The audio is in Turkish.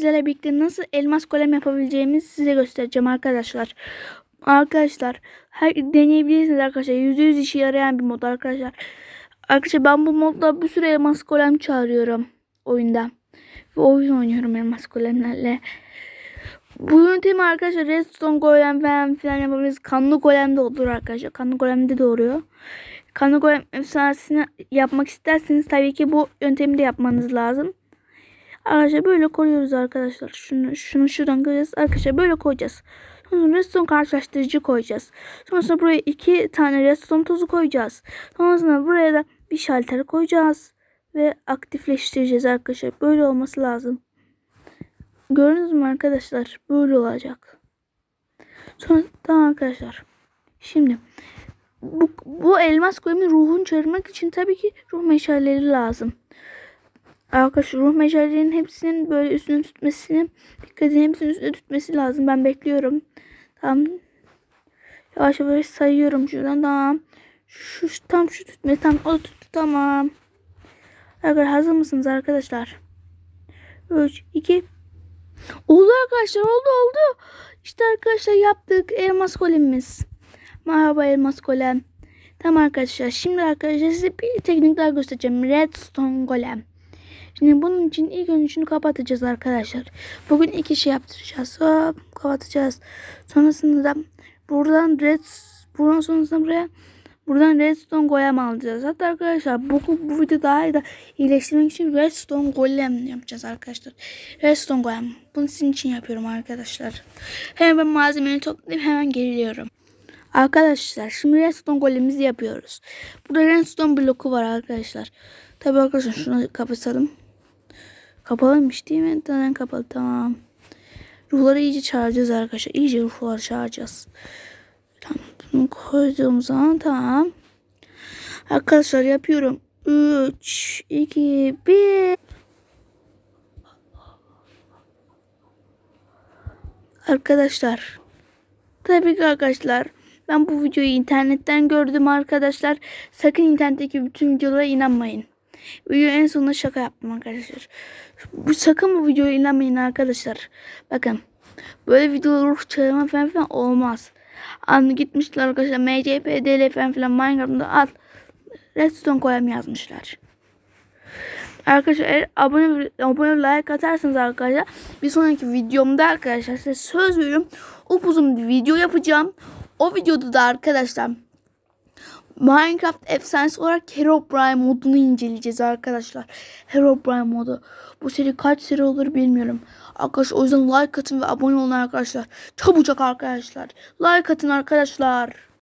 Sizlerle birlikte nasıl elmas golem yapabileceğimizi size göstereceğim arkadaşlar. Arkadaşlar her deneyebilirsiniz arkadaşlar. %100 işe yarayan bir mod arkadaşlar. Arkadaşlar ben bu modda bir sürü elmas golem çağırıyorum oyunda. Ve oyun oynuyorum elmas golemlerle. Bu yöntemi arkadaşlar redstone golem falan filan yapabiliriz. Kanlı golem de olur arkadaşlar. Kanlı golem de doğuruyor. Kanlı golem efsanesini yapmak isterseniz tabii ki bu yöntemi de yapmanız lazım. Arkadaşlar böyle koyuyoruz arkadaşlar. Şunu, şunu şuradan koyacağız. Arkadaşlar böyle koyacağız. Sonra redstone karşılaştırıcı koyacağız. Sonrasında buraya iki tane redstone tozu koyacağız. Sonrasında buraya da bir şalter koyacağız. Ve aktifleştireceğiz arkadaşlar. Böyle olması lazım. Gördünüz mü arkadaşlar? Böyle olacak. Sonra tamam arkadaşlar. Şimdi bu, bu elmas koyumun ruhunu çağırmak için tabii ki ruh meşaleleri lazım. Arkadaşlar ruh meşalelerinin hepsinin böyle üstünü tutmasını dikkat edin hepsinin üstüne tutması lazım. Ben bekliyorum. Tamam. Yavaş yavaş sayıyorum şuradan. Tamam. Şu tam şu tutma. Tam o tuttu. Tamam. Arkadaşlar hazır mısınız arkadaşlar? 3, 2 Oldu arkadaşlar oldu oldu. İşte arkadaşlar yaptık elmas golemimiz. Merhaba elmas golem. Tamam arkadaşlar şimdi arkadaşlar size bir teknik daha göstereceğim. Redstone golem. Şimdi bunun için ilk önce şunu kapatacağız arkadaşlar. Bugün iki şey yaptıracağız. Hop, kapatacağız. Sonrasında da buradan red buradan sonrasında buraya buradan redstone golem alacağız. Hatta arkadaşlar bu, bu video daha da iyileştirmek için redstone golem yapacağız arkadaşlar. Redstone golem. Bunu sizin için yapıyorum arkadaşlar. Hemen ben malzemeleri toplayıp hemen geliyorum. Arkadaşlar şimdi redstone golemimizi yapıyoruz. Burada redstone bloku var arkadaşlar. Tabii arkadaşlar şunu kapatalım. Kapalıymış değil mi? Neden kapalı? Tamam. Ruhları iyice çağıracağız arkadaşlar. İyice ruhları çağıracağız. Bunu koyduğum zaman tamam. Arkadaşlar yapıyorum. 3, 2, 1. Arkadaşlar. Tabii ki arkadaşlar. Ben bu videoyu internetten gördüm arkadaşlar. Sakın internetteki bütün videolara inanmayın. Video en sonunda şaka yaptım arkadaşlar. Bu sakın bu videoya inanmayın arkadaşlar. Bakın. Böyle videolar çağırma falan filan olmaz. Anlı gitmişler arkadaşlar. MCP, DL falan filan Minecraft'da al. Redstone koyam yazmışlar. Arkadaşlar eğer abone, abone like atarsanız arkadaşlar bir sonraki videomda arkadaşlar size söz veriyorum upuzun bir video yapacağım. O videoda da arkadaşlar Minecraft efsanesi olarak Herobrine modunu inceleyeceğiz arkadaşlar. Herobrine modu. Bu seri kaç seri olur bilmiyorum. Arkadaşlar o yüzden like atın ve abone olun arkadaşlar. Çabucak arkadaşlar. Like atın arkadaşlar.